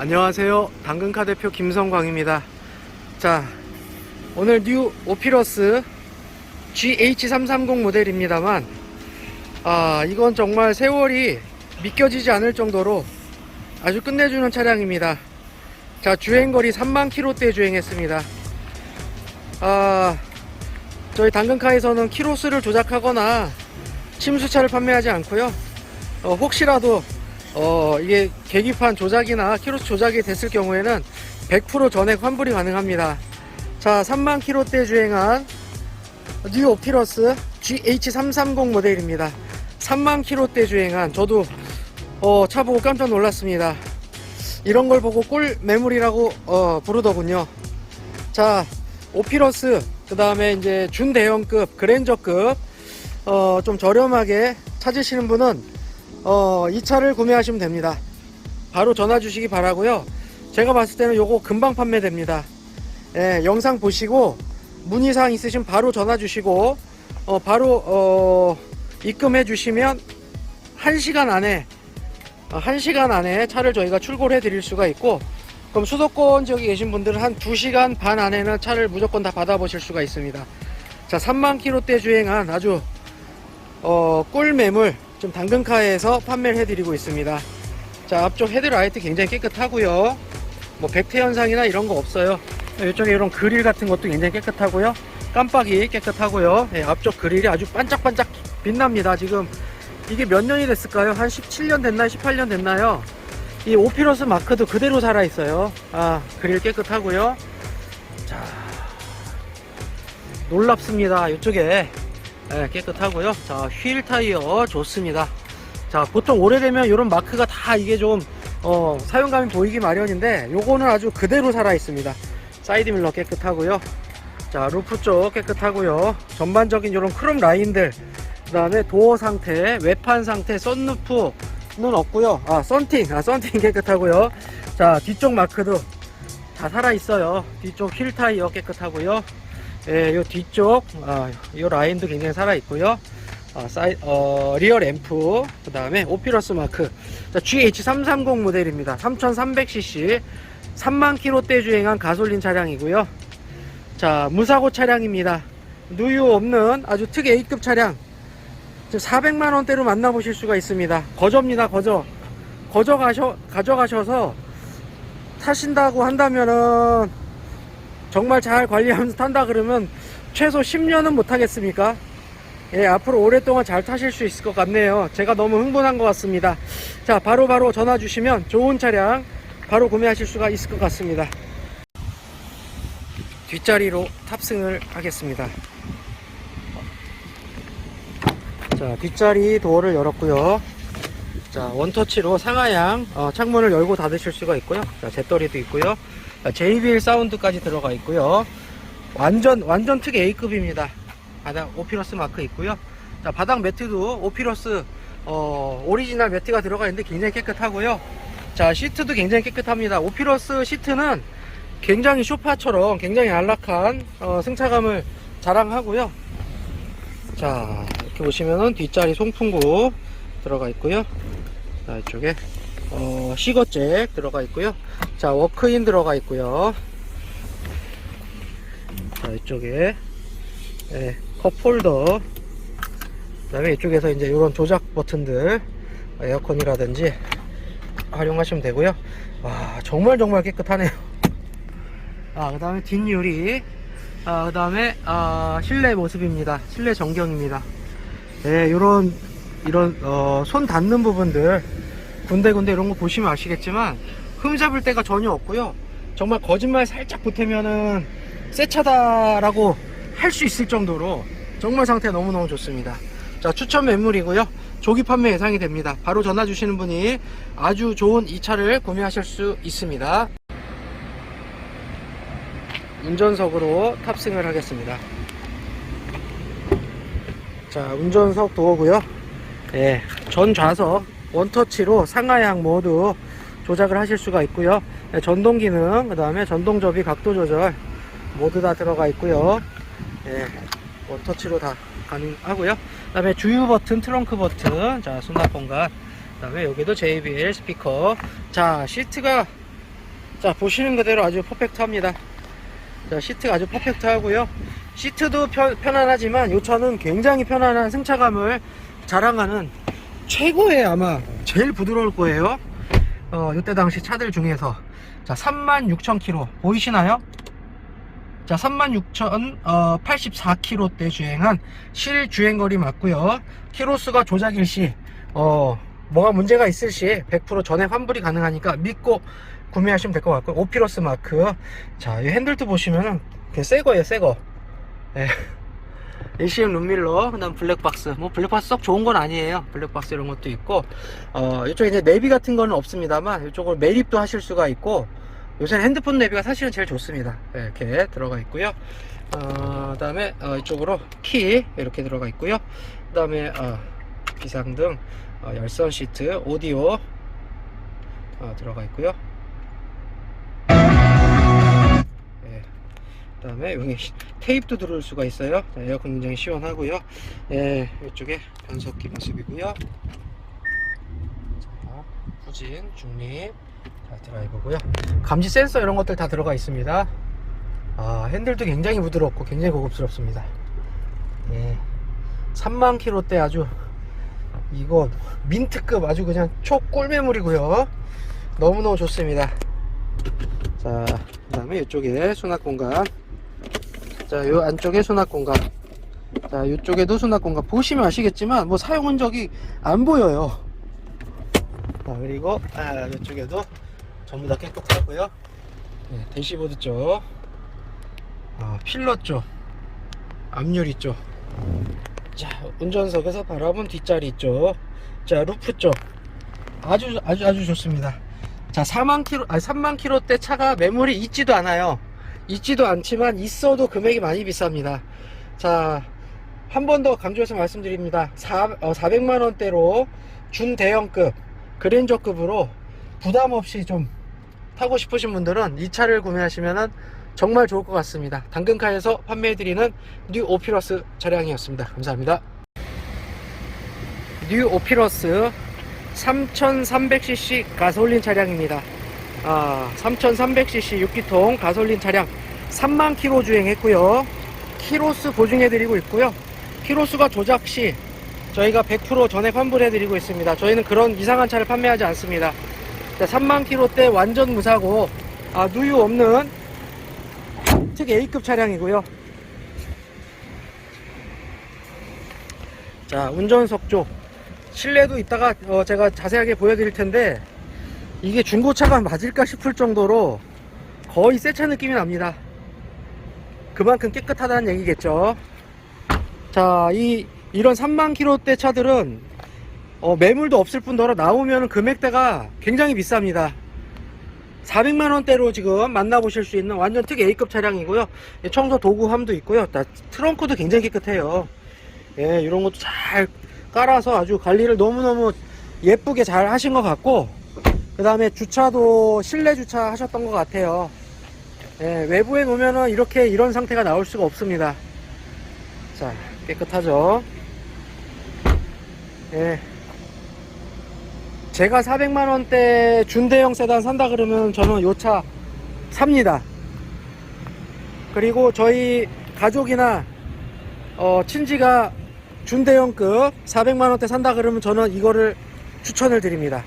안녕하세요. 당근카 대표 김성광입니다. 자, 오늘 뉴 오피러스 GH330 모델입니다만, 아, 이건 정말 세월이 믿겨지지 않을 정도로 아주 끝내주는 차량입니다. 자, 주행거리 3만 킬로대 주행했습니다. 아, 저희 당근카에서는 키로수를 조작하거나 침수차를 판매하지 않고요. 어, 혹시라도 어, 이게 계기판 조작이나 키로수 조작이 됐을 경우에는 100% 전액 환불이 가능합니다. 자, 3만 킬로대 주행한 뉴 옵티러스 GH330 모델입니다. 3만 킬로대 주행한 저도 어, 차 보고 깜짝 놀랐습니다. 이런 걸 보고 꿀 매물이라고 어, 부르더군요. 자, 오피러스 그 다음에 이제 준대형급 그랜저급 어, 좀 저렴하게 찾으시는 분은 어, 이 차를 구매하시면 됩니다. 바로 전화 주시기 바라고요. 제가 봤을 때는 요거 금방 판매됩니다. 예, 영상 보시고 문의사항 있으시면 바로 전화 주시고 어, 바로 어, 입금해 주시면 1시간 안에 어, 1시간 안에 차를 저희가 출고를 해 드릴 수가 있고 그럼 수도권 지역에 계신 분들은 한 2시간 반 안에는 차를 무조건 다 받아보실 수가 있습니다. 자, 3만 킬로대 주행한 아주 어, 꿀 매물 좀 당근카에서 판매를 해드리고 있습니다. 자, 앞쪽 헤드라이트 굉장히 깨끗하고요. 뭐 백태 현상이나 이런 거 없어요. 이쪽에 이런 그릴 같은 것도 굉장히 깨끗하고요. 깜빡이 깨끗하고요. 예, 앞쪽 그릴이 아주 반짝반짝 빛납니다. 지금 이게 몇 년이 됐을까요? 한 17년 됐나요? 18년 됐나요? 이 오피러스 마크도 그대로 살아 있어요. 아, 그릴 깨끗하고요. 자, 놀랍습니다. 이쪽에 예, 깨끗하고요. 자, 휠 타이어 좋습니다. 자, 보통 오래되면 이런 마크가 다 이게 좀 어, 사용감이 보이기 마련인데 요거는 아주 그대로 살아 있습니다. 사이드 밀러 깨끗하고요. 자, 루프 쪽 깨끗하고요. 전반적인 이런 크롬 라인들 그 다음에 도어 상태, 외판 상태, 썬루프는 없고요. 아, 썬팅, 아, 썬팅 깨끗하고요. 자, 뒤쪽 마크도 다 살아 있어요. 뒤쪽 휠 타이어 깨끗하고요. 예, 요 뒤쪽, 아, 요 라인도 굉장히 살아 있고요. 아, 사이, 어, 리어 램프, 그 다음에 오피러스 마크. 자, GH330 모델입니다. 3300cc, 3만 킬로대 주행한 가솔린 차량이고요. 자, 무사고 차량입니다. 누유 없는 아주 특 A급 차량. 400만 원대로 만나보실 수가 있습니다. 거저입니다, 거저. 거저 가셔, 가져가셔서 타신다고 한다면은 정말 잘 관리하면서 탄다 그러면 최소 10년은 못 하겠습니까? 예, 앞으로 오랫동안 잘 타실 수 있을 것 같네요. 제가 너무 흥분한 것 같습니다. 자, 바로바로 바로 전화 주시면 좋은 차량 바로 구매하실 수가 있을 것 같습니다. 뒷자리로 탑승을 하겠습니다. 자, 뒷자리 도어를 열었고요. 자, 원터치로 상하향 어, 창문을 열고 닫으실 수가 있고요. 자, 재떨이도 있고요. 자, JBL 사운드까지 들어가 있고요. 완전 완전 특 A급입니다. 바닥 오피러스 마크 있고요. 자, 바닥 매트도 오피러스 어, 오리지널 매트가 들어가 있는데 굉장히 깨끗하고요. 자, 시트도 굉장히 깨끗합니다. 오피러스 시트는 굉장히 쇼파처럼 굉장히 안락한 어, 승차감을 자랑하고요. 자, 이렇게 보시면은 뒷자리 송풍구 들어가 있고요. 자, 이쪽에 어, 시거잭 들어가 있고요. 자, 워크인 들어가 있고요. 자, 이쪽에 예, 컵홀더. 그 다음에 이쪽에서 이제 이런 조작 버튼들 에어컨이라든지 활용하시면 되고요. 와 정말 정말 깨끗하네요. 아, 그 다음에 뒷유리. 아, 그 다음에 아, 실내 모습입니다. 실내 전경입니다. 예, 요런 이런 어, 손 닿는 부분들 군데군데 이런 거 보시면 아시겠지만 흠 잡을 데가 전혀 없고요 정말 거짓말 살짝 보태면은 새 차다라고 할 수 있을 정도로 정말 상태 너무너무 좋습니다. 자, 추천 매물이고요. 조기 판매 예상이 됩니다. 바로 전화 주시는 분이 아주 좋은 이 차를 구매하실 수 있습니다. 운전석으로 탑승을 하겠습니다. 자, 운전석 도어고요. 예, 전 좌석 원터치로 상하향 모두 조작을 하실 수가 있고요. 예, 전동 기능, 그 다음에 전동 접이 각도 조절 모두 다 들어가 있고요. 예, 원터치로 다 가능하고요. 그 다음에 주유 버튼, 트렁크 버튼, 자, 수납 공간. 그 다음에 여기도 JBL 스피커. 자, 시트가 자 보시는 그대로 아주 퍼펙트합니다 자 시트가 아주 퍼펙트하고요 시트도 편, 편안하지만 이 차는 굉장히 편안한 승차감을 자랑하는 최고의 아마. 제일 부드러울 거예요. 어 이때 당시 차들 중에서. 자 36,000km 보이시나요? 자 36,084km대 주행한 실 주행거리 맞고요. 키로수가 조작일 시 어, 뭐가 문제가 있을 시 100% 전액 환불이 가능하니까 믿고 구매하시면 될 것 같고요. 오피러스 마크. 자이 핸들도 보시면은 그새 거예요 새거. 예. LCM 룸밀러 그다음 블랙박스. 뭐 블랙박스 썩 좋은 건 아니에요. 블랙박스 이런 것도 있고 어 이쪽에 이제 내비 같은 거는 없습니다만 이쪽으로 매립도 하실 수가 있고 요새는 핸드폰 내비가 사실은 제일 좋습니다. 예, 이렇게 들어가 있고요. 어, 그다음에 어, 이쪽으로 키 이렇게 들어가 있고요. 그다음에 어, 비상등 어, 열선 시트 오디오 어, 들어가 있고요 그 다음에 여기 시- 테이프도 들어올 수가 있어요. 자, 에어컨 굉장히 시원하고요. 예, 이쪽에 변속기 모습이고요. 자, 후진, 중립, 자, 드라이브고요. 감지 센서 이런 것들 다 들어가 있습니다. 아, 핸들도 굉장히 부드럽고 굉장히 고급스럽습니다. 예. 3만 킬로대 아주 이거 민트급 아주 그냥 초 꿀매물이고요. 너무너무 좋습니다. 자, 그 다음에 이쪽에 수납 공간. 자, 요 안쪽에 수납 공간. 자, 이쪽에도 수납 공간. 보시면 아시겠지만, 뭐 사용 흔적이 안 보여요. 자, 그리고, 아, 이쪽에도 전부 다 깨끗하고요. 네, 대시보드 쪽. 아, 필러 쪽. 앞유리 쪽. 자, 운전석에서 바라본 뒷자리 쪽. 자, 루프 쪽. 아주, 아주, 아주 좋습니다. 자, 4만 킬로, 아니 3만 킬로 대 차가 매물이 있지도 않아요. 있지도 않지만 있어도 금액이 많이 비쌉니다. 자, 한 번 더 강조해서 말씀드립니다. 4, 400만 원대로 중대형급 그랜저급으로 부담 없이 좀 타고 싶으신 분들은 이 차를 구매하시면 정말 좋을 것 같습니다. 당근카에서 판매해드리는 뉴 오피러스 차량이었습니다. 감사합니다. 뉴 오피러스 3300cc 가솔린 차량입니다. 아, 3300cc 6기통 가솔린 차량 3만 킬로 주행했고요. 키로수 보증해드리고 있고요. 키로수가 조작 시 저희가 100% 전액 환불해드리고 있습니다. 저희는 그런 이상한 차를 판매하지 않습니다. 자, 3만 킬로대 완전 무사고 아, 누유 없는 특 A급 차량이고요. 자, 운전석 쪽 실내도 이따가 어, 제가 자세하게 보여드릴 텐데 이게 중고차가 맞을까 싶을 정도로 거의 새 차 느낌이 납니다. 그만큼 깨끗하다는 얘기겠죠. 자, 이 이런 3만 킬로대 차들은 어, 매물도 없을 뿐더러 나오면 금액대가 굉장히 비쌉니다. 400만 원대로 지금 만나보실 수 있는 완전 특 A급 차량이고요. 예, 청소 도구함도 있고요. 다- 트렁크도 굉장히 깨끗해요. 예, 이런 것도 잘 깔아서 아주 관리를 너무너무 예쁘게 잘 하신 것 같고, 그 다음에 주차도 실내 주차 하셨던 것 같아요. 예, 외부에 놓으면은 이렇게 이런 상태가 나올 수가 없습니다. 자, 깨끗하죠? 예. 제가 400만원대 준대형 세단 산다 그러면 저는 요 차 삽니다. 그리고 저희 가족이나 어, 친지가 준대형급 400만원대 산다 그러면 저는 이거를 추천을 드립니다.